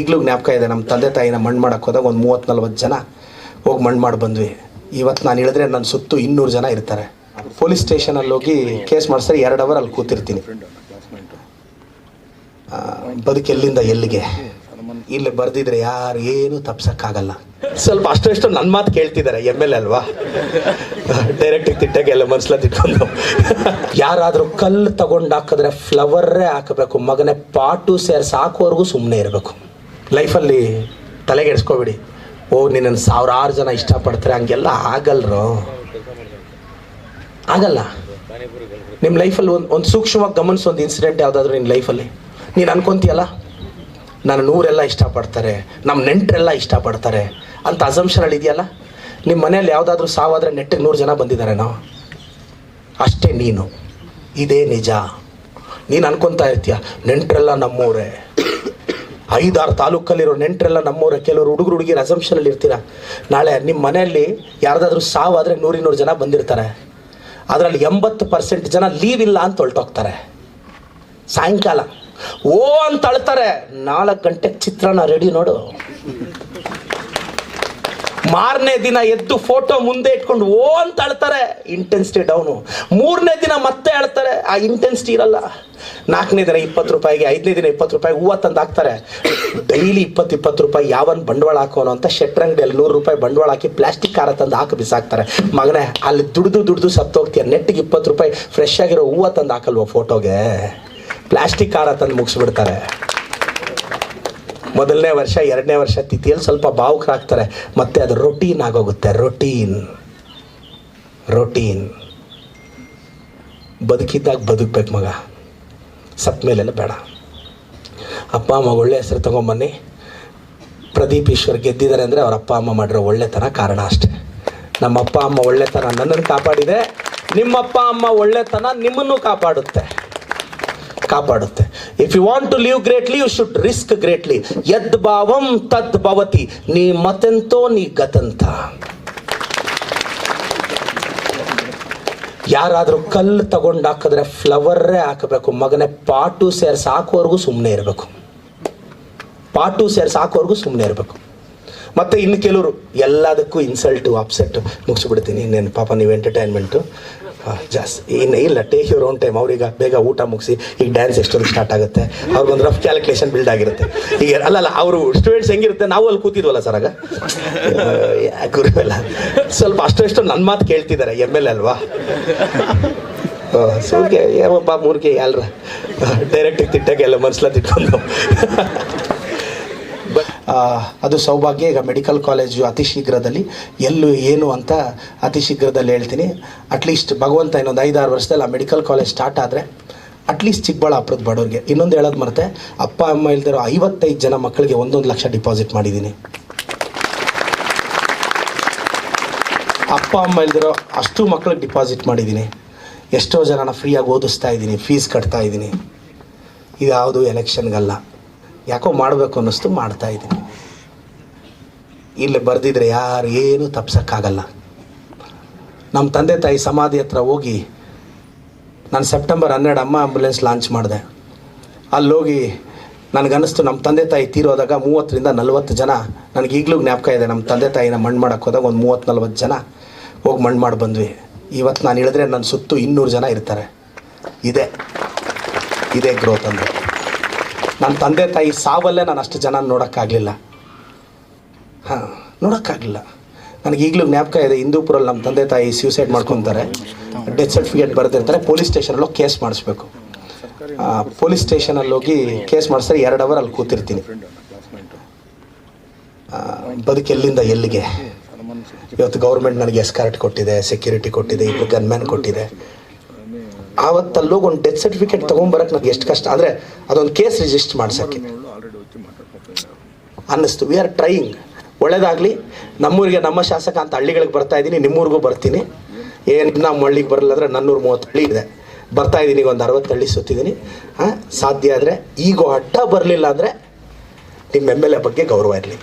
ಈಗಲೂ ಜ್ಞಾಪಕ ಇದೆ, ನಮ್ಮ ತಂದೆ ತಾಯಿನ ಮಣ್ಣು ಮಾಡಕ್ಕೆ ಹೋದಾಗ ಒಂದು ಮೂವತ್ತು ನಲ್ವತ್ತು ಜನ ಹೋಗಿ ಮಣ್ಣು ಮಾಡಿ ಬಂದ್ವಿ. ಇವತ್ತು ನಾನು ಹೇಳಿದ್ರೆ ನನ್ನ ಸುತ್ತು ಇನ್ನೂರು ಜನ ಇರ್ತಾರೆ. ಪೊಲೀಸ್ ಸ್ಟೇಷನಲ್ಲಿ ಹೋಗಿ ಕೇಸ್ ಮಾಡಿಸ್ರೆ ಎರಡು ಅವರ್ ಅಲ್ಲಿ ಕೂತಿರ್ತೀನಿ. ಬದುಕೆಲ್ಲಿಂದ ಎಲ್ಲಿಗೆ? ಇಲ್ಲಿ ಬರ್ದಿದ್ರೆ ಯಾರು ಏನು ತಪ್ಸಕ್ಕಾಗಲ್ಲ. ಸ್ವಲ್ಪ ಅಷ್ಟು ಎಷ್ಟು ನನ್ನ ಮಾತು ಕೇಳ್ತಿದ್ದಾರೆ ಎಂ ಎಲ್ ಅಲ್ವಾ? ಡೈರೆಕ್ಟಿಗೆ ತಿಟ್ಟಾಗೆಲ್ಲ ಮನ್ಸಲ್ಲ ತಿಟ್ಕೊಂಡು ಯಾರಾದರೂ ಕಲ್ಲು ತಗೊಂಡು ಹಾಕಿದ್ರೆ ಫ್ಲವರೇ ಹಾಕಬೇಕು, ಮಗನೇ ಪಾಟು ಸೇರ್ಸಿ ಸುಮ್ಮನೆ ಇರಬೇಕು. ಲೈಫಲ್ಲಿ ತಲೆಗೆಡ್ಸ್ಕೊಬಿಡಿ. ಓ, ನಿನ್ನನ್ನು ಸಾವಿರಾರು ಜನ ಇಷ್ಟಪಡ್ತಾರೆ, ಹಂಗೆಲ್ಲ ಆಗಲ್ರೋ? ಆಗಲ್ಲ. ನಿಮ್ಮ ಲೈಫಲ್ಲಿ ಒಂದು ಒಂದು ಸೂಕ್ಷ್ಮವಾಗಿ ಗಮನಿಸೋ ಒಂದು ಇನ್ಸಿಡೆಂಟ್ ಯಾವುದಾದ್ರೂ ನಿನ್ನ ಲೈಫಲ್ಲಿ. ನೀನು ಅನ್ಕೊಂತೀಯಲ್ಲ? ನಾನು ನೂರೆಲ್ಲ ಇಷ್ಟಪಡ್ತಾರೆ ನಮ್ಮ ನೆಂಟರೆಲ್ಲ ಇಷ್ಟಪಡ್ತಾರೆ. ಅಂತ ಅಸಂಪ್ಷನಲ್ಲಿ ಇದೆಯಲ್ಲ? ನಿಮ್ಮ ಮನೇಲಿ ಯಾವುದಾದ್ರೂ ಸಾವಾದರೆ ನೆಟ್ಟಿಗೆ ನೂರು ಜನ ಬಂದಿದ್ದಾರೆ ನಾವು. ಅಷ್ಟೇ ನೀನು. ಇದೇ ನಿಜ. ನೀನು ಅನ್ಕೊತಾ ಇರ್ತೀಯ, ನೆಂಟರೆಲ್ಲ ನಮ್ಮೂರೇ. ಐದಾರು ತಾಲೂಕಲ್ಲಿರೋ ನೆಂಟರೆಲ್ಲ ನಮ್ಮೂರ ಕೆಲವರು ಹುಡುಗರು ಹುಡುಗಿರ ಅಸಂಪ್ಷನಲ್ಲಿ ಇರ್ತೀರ? ನಾಳೆ ನಿಮ್ಮ ಮನೆಯಲ್ಲಿ ಯಾರ್ದಾದ್ರೂ ಸಾವಾದರೆ ನೂರಿನೂರು ಜನ ಬಂದಿರ್ತಾರೆ. ಅದರಲ್ಲಿ ಎಂಬತ್ತು ಪರ್ಸೆಂಟ್ ಜನ ಲೀವ್ ಇಲ್ಲ ಅಂತ ಹೊರಟೋಗ್ತಾರೆ. ಸಾಯಂಕಾಲ. ಓ ಅಂತ ಅಳ್ತಾರೆ. ನಾಲ್ಕು ಗಂಟೆಗೆ ಚಿತ್ರಾನ್ನ ರೆಡಿ ನೋಡು. ಮಾರನೇ ದಿನ ಎದ್ದು ಫೋಟೋ ಮುಂದೆ ಇಟ್ಕೊಂಡು ಓ ಅಂತ ಅಳ್ತಾರೆ. ಇಂಟೆನ್ಸಿಟಿ ಡೌನು ಮೂರನೇ ದಿನ ಮತ್ತೆ ಅಳ್ತಾರೆ. ಆ ಇಂಟೆನ್ಸಿಟಿ ಇರಲ್ಲ. ನಾಲ್ಕನೇ ದಿನ ಇಪ್ಪತ್ತು ರೂಪಾಯಿಗೆ, ಐದನೇ ದಿನ ಇಪ್ಪತ್ತು ರೂಪಾಯಿ ಹೂವು ತಂದು ಹಾಕ್ತಾರೆ. ಡೈಲಿ ಇಪ್ಪತ್ತು ಇಪ್ಪತ್ತು ರೂಪಾಯಿ ಯಾವನ್ ಬಂಡವಾಳ ಹಾಕೋನು ಅಂತ ಶೆಟ್ರಂಗಡಿಯಲ್ಲಿ ನೂರು ರೂಪಾಯಿ ಬಂಡವಾಳ ಹಾಕಿ ಪ್ಲಾಸ್ಟಿಕ್ ಕಾರ ತಂದು ಹಾಕಿ ಬಿಸಾಕ್ತಾರೆ. ಮಗನೇ, ಅಲ್ಲಿ ದುಡ್ದು ದುಡ್ದು ಸತ್ತೋಗ್ತೀಯ. ನೆಟ್ಟಿಗೆ ಇಪ್ಪತ್ತು ರೂಪಾಯಿ ಫ್ರೆಶ್ ಆಗಿರೋ ಹೂವು ತಂದು ಹಾಕಲ್ವ ಫೋಟೋಗೆ ಪ್ಲಾಸ್ಟಿಕ್ ಕಾರ ತಂದು ಮುಗಿಸ್ಬಿಡ್ತಾರೆ. ಮೊದಲನೇ ವರ್ಷ, ಎರಡನೇ ವರ್ಷ ತಿಥಿಯಲ್ಲಿ ಸ್ವಲ್ಪ ಭಾವುಕರಾಗ್ತಾರೆ ಮತ್ತೆ ಅದು ರೊಟೀನ್ ಆಗೋಗುತ್ತೆ ರೊಟೀನ್ ರೊಟೀನ್ ಬದುಕಿದ್ದಾಗ ಬದುಕ್ಬೇಕು ಮಗ. ಸತ್ ಮೇಲೆಲ್ಲ ಬೇಡ. ಅಪ್ಪ, ಅಮ್ಮ ಒಳ್ಳೆ ಹೆಸರು ತೊಗೊಂಬನ್ನಿ ಪ್ರದೀಪ್ ಈಶ್ವರ್ ಗೆದ್ದಿದ್ದಾರೆ ಅಂದರೆ ಅವ್ರ ಅಪ್ಪ, ಅಮ್ಮ ಮಾಡಿರೋ ಒಳ್ಳೆತನ ಕಾರಣ ಅಷ್ಟೇ. ನಮ್ಮ ಅಪ್ಪ, ಅಮ್ಮ ಒಳ್ಳೆತನ ನನ್ನನ್ನು ಕಾಪಾಡಿದೆ. ನಿಮ್ಮಪ್ಪ ಅಮ್ಮ ಒಳ್ಳೆತನ ನಿಮ್ಮನ್ನು ಕಾಪಾಡುತ್ತೆ. ಕಾಪಾಡುತ್ತೆ. If you want to live greatly you should risk greatly ಯದ್ ಭಾವಂ ತದ್ ಭವತಿ ನೀ ಮತೆಂತೋ, ನೀ ಗತಂತ. ಯಾರಾದರೂ ಕಲ್ಲು ತಗೊಂಡು ಹಾಕಿದ್ರೆ ಫ್ಲವರೇ ಹಾಕಬೇಕು. ಮಗನೇ ಪಾಟು ಸೇರ್ ಹಾಕೋವರೆಗೂ ಸುಮ್ಮನೆ ಇರಬೇಕು. ಪಾಟು ಸೇರಿಸಿ ಹಾಕೋವರೆಗೂ ಸುಮ್ಮನೆ ಇರಬೇಕು. ಮತ್ತು ಇನ್ನು ಕೆಲವರು ಎಲ್ಲದಕ್ಕೂ ಇನ್ಸಲ್ಟು ಅಪ್ಸೆಟ್ ಮುಗಿಸ್ಬಿಡ್ತೀನಿ. ಇನ್ನೇನು ಪಾಪ, ನೀವು ಎಂಟರ್ಟೈನ್ಮೆಂಟು ಜಾಸ್ತಿ. ಇನ್ನು ಇಲ್ಲ ಟೇಕ್ ಯುವರ್ ಓನ್ ಟೈಮ್ ಅವ್ರೀಗ ಬೇಗ ಊಟ ಮುಗಿಸಿ ಈಗ ಡ್ಯಾನ್ಸ್ ಎಷ್ಟೊಂದು ಸ್ಟಾರ್ಟ್ ಆಗುತ್ತೆ? ಅವ್ರಿಗೊಂದು ರಫ್ ಕ್ಯಾಲ್ಕುಲೇಷನ್ ಬಿಲ್ಡ್ ಆಗಿರುತ್ತೆ. ಈಗ ಅಲ್ಲಲ್ಲ ಅವರು ಸ್ಟೂಡೆಂಟ್ಸ್ ಹೆಂಗಿರುತ್ತೆ? ನಾವು ಅಲ್ಲಿ ಕೂತಿದ್ವಲ್ಲ ಸರ್ ಆಗ. ಗುರುವೆಲ್ಲ ಸ್ವಲ್ಪ ಅಷ್ಟು ನನ್ನ ಮಾತು ಕೇಳ್ತಿದ್ದಾರೆ ಎಂ ಎಲ್ ಅಲ್ವಾ? ಸೂರ್ಗೆ ಯಾವಪ್ಪ ಮೂರ್ಗೆ ಯಾರ ಡೈರೆಕ್ಟಿಗೆ ತಿಟ್ಟಾಗೆಲ್ಲ ಮನ್ಸಲ್ಲ ತಿಟ್ಕೊಂಡು. ಆ, ಅದು ಸೌಭಾಗ್ಯ. ಈಗ ಮೆಡಿಕಲ್ ಕಾಲೇಜು ಅತಿ ಶೀಘ್ರದಲ್ಲಿ ಎಲ್ಲೂ ಏನು ಅಂತ ಅತಿ ಶೀಘ್ರದಲ್ಲಿ ಹೇಳ್ತೀನಿ ಅಟ್ಲೀಸ್ಟ್ ಭಗವಂತ ಇನ್ನೊಂದು ಐದಾರು ವರ್ಷದಲ್ಲಿ ಆ ಮೆಡಿಕಲ್ ಕಾಲೇಜ್ ಸ್ಟಾರ್ಟ್ ಆದರೆ ಅಟ್ಲೀಸ್ಟ್ ಚಿಕ್ಕಬಳ್ಳಾಪುರದ ಬಡವ್ರಿಗೆ. ಇನ್ನೊಂದು ಹೇಳೋದು ಮರ್ತೆ, ಅಪ್ಪ, ಅಮ್ಮ ಇಲ್ದಿರೋ ಐವತ್ತೈದು ಜನ ಮಕ್ಕಳಿಗೆ ಒಂದೊಂದು ಲಕ್ಷ ಡಿಪಾಸಿಟ್ ಮಾಡಿದ್ದೀನಿ. ಅಪ್ಪ, ಅಮ್ಮ ಇಲ್ದಿರೋ ಅಷ್ಟು ಮಕ್ಕಳಿಗೆ ಡಿಪಾಸಿಟ್ ಮಾಡಿದ್ದೀನಿ. ಎಷ್ಟೋ ಜನನ ಫ್ರೀಯಾಗಿ ಓದಿಸ್ತಾ ಇದ್ದೀನಿ ಫೀಸ್ ಕಟ್ತಾ ಇದ್ದೀನಿ. ಇದು ಯಾವುದು ಎಲೆಕ್ಷನ್ಗಲ್ಲ ಯಾಕೋ ಮಾಡಬೇಕು ಅನ್ನಿಸ್ತು, ಮಾಡ್ತಾ ಇದ್ದೀನಿ. ಇಲ್ಲಿ ಬರೆದಿದ್ರೆ ಯಾರು ಏನು ತಪ್ಸಕ್ಕಾಗಲ್ಲ. ನಮ್ಮ ತಂದೆ ತಾಯಿ ಸಮಾಧಿ ಹತ್ರ ಹೋಗಿ ನಾನು ಸೆಪ್ಟೆಂಬರ್ ಹನ್ನೆರಡು ಅಮ್ಮ ಆ್ಯಂಬುಲೆನ್ಸ್ ಲಾಂಚ್ ಮಾಡಿದೆ. ಅಲ್ಲೋಗಿ ನನಗನ್ನಿಸ್ತು ನಮ್ಮ ತಂದೆ ತಾಯಿ ತೀರೋದಾಗ ಮೂವತ್ತರಿಂದ ನಲ್ವತ್ತು ಜನ, ನನಗೆ ಈಗಲೂ ಜ್ಞಾಪಕ ಇದೆ ನಮ್ಮ ತಂದೆ ತಾಯಿನ ಮಣ್ಣು ಮಾಡೋಕ್ಕೆ ಹೋದಾಗ ಒಂದು ಮೂವತ್ತು ನಲ್ವತ್ತು ಜನ ಹೋಗಿ ಮಣ್ಣು ಮಾಡಿ ಬಂದ್ವಿ. ಇವತ್ತು ನಾನು ಹೇಳಿದ್ರೆ ನನ್ನ ಸುತ್ತು ಇನ್ನೂರು ಜನ ಇರ್ತಾರೆ. ಇದೆ. ಇದೇ ಗ್ರೋತ್ ಅಂದರೆ. ನನ್ನ ತಂದೆ ತಾಯಿ ಸಾವಲ್ಲೇ ನಾನು ಅಷ್ಟು ಜನ ನೋಡೋಕ್ಕಾಗಲಿಲ್ಲ. ಹಾಂ, ನೋಡೋಕ್ಕಾಗಲಿಲ್ಲ. ನನಗೆ ಈಗಲೂ ಜ್ಞಾಪಕ ಇದೆ ಹಿಂದೂಪುರಲ್ಲಿ ನಮ್ಮ ತಂದೆ ತಾಯಿ ಸ್ಯೂಸೈಡ್ ಮಾಡ್ಕೊತಾರೆ. ಡೆತ್ ಸರ್ಟಿಫಿಕೇಟ್ ಬರೆದಿರ್ತಾರೆ ಪೊಲೀಸ್ ಸ್ಟೇಷನಲ್ಲಿ ಕೇಸ್ ಮಾಡಿಸ್ಬೇಕು. ಪೊಲೀಸ್ ಸ್ಟೇಷನಲ್ಲಿ ಹೋಗಿ ಕೇಸ್ ಮಾಡಿಸ್ತಾರೆ ಎರಡು ಅವರ್ ಅಲ್ಲಿ ಕೂತಿರ್ತೀನಿ. ಬದುಕು ಬದುಕೆಲ್ಲಿಂದ ಎಲ್ಲಿಗೆ? ಇವತ್ತು ಗೌರ್ಮೆಂಟ್ ನನಗೆ ಎಸ್ಕಾರ್ಟ್ ಕೊಟ್ಟಿದೆ ಸೆಕ್ಯೂರಿಟಿ ಕೊಟ್ಟಿದೆ ಇಬ್ಬರು ಗನ್ಮ್ಯಾನ್ ಕೊಟ್ಟಿದೆ. ಆವತ್ತಲ್ಲೋಗಿ ಒಂದು ಡೆತ್ ಸರ್ಟಿಫಿಕೇಟ್ ತೊಗೊಂಬರಕ್ಕೆ ನನಗೆ ಎಷ್ಟು ಕಷ್ಟ. ಅಂದರೆ ಅದೊಂದು ಕೇಸ್ ರಿಜಿಸ್ಟರ್ ಮಾಡ್ಸೋಕ್ಕೆ. ಅನ್ನಿಸ್ತು. ವಿ ಆರ್ ಟ್ರೈಯಿಂಗ್ ಒಳ್ಳೇದಾಗಲಿ. ನಮ್ಮೂರಿಗೆ ನಮ್ಮ ಶಾಸಕ ಅಂತ ಹಳ್ಳಿಗಳಿಗೆ ಬರ್ತಾ ಇದ್ದೀನಿ. ನಿಮ್ಮೂರಿಗೂ ಬರ್ತೀನಿ. ಏನು ನಮ್ಮ ಹಳ್ಳಿಗೆ ಬರಲ್ಲ ಅಂದರೆ ನನ್ನೂರು ಮೂವತ್ತು ಹಳ್ಳಿ ಇದೆ. ಬರ್ತಾ ಇದ್ದೀನಿ ಈಗ ಒಂದು ಅರವತ್ತು ಹಳ್ಳಿ ಸುತ್ತಿದ್ದೀನಿ. ಹಾಂ ಸಾಧ್ಯ ಆದರೆ ಈಗ ಅಡ್ಡ ಬರಲಿಲ್ಲ ಅಂದರೆ ನಿಮ್ಮ ಎಂ ಎಲ್ ಎ ಬಗ್ಗೆ ಗೌರವ ಇರಲಿ.